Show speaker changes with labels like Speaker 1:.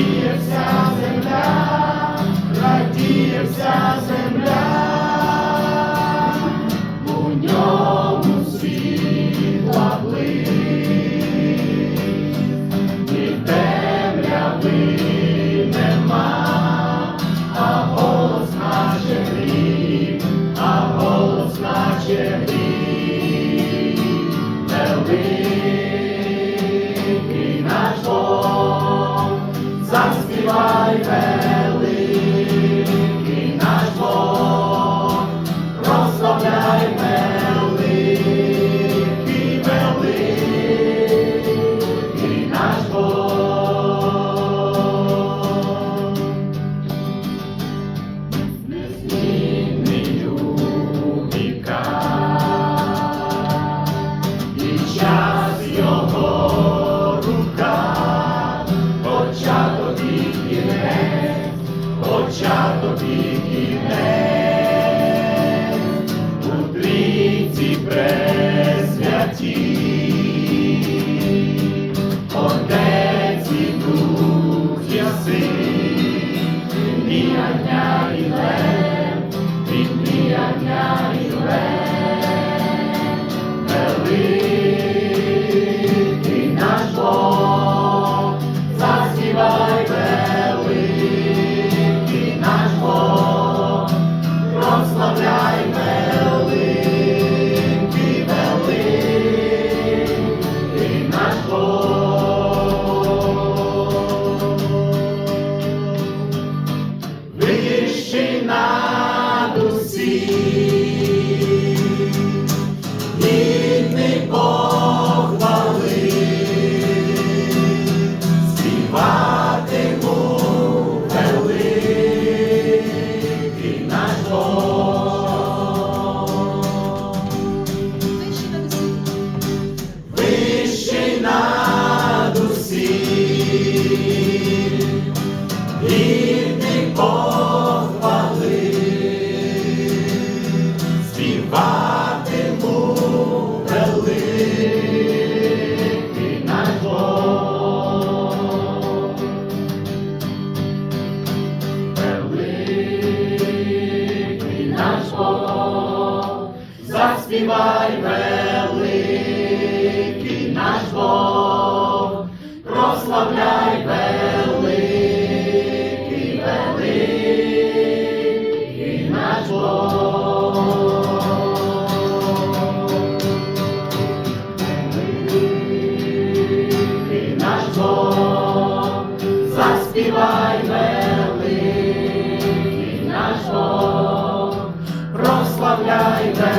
Speaker 1: yourself. тобі кінець, хоча тобі кінець, у трійці пресвятій. you. співай великий наш Бог, прославляй великий, великий наш Бог. Великий наш Бог, заспівай великий наш Бог, прославляй.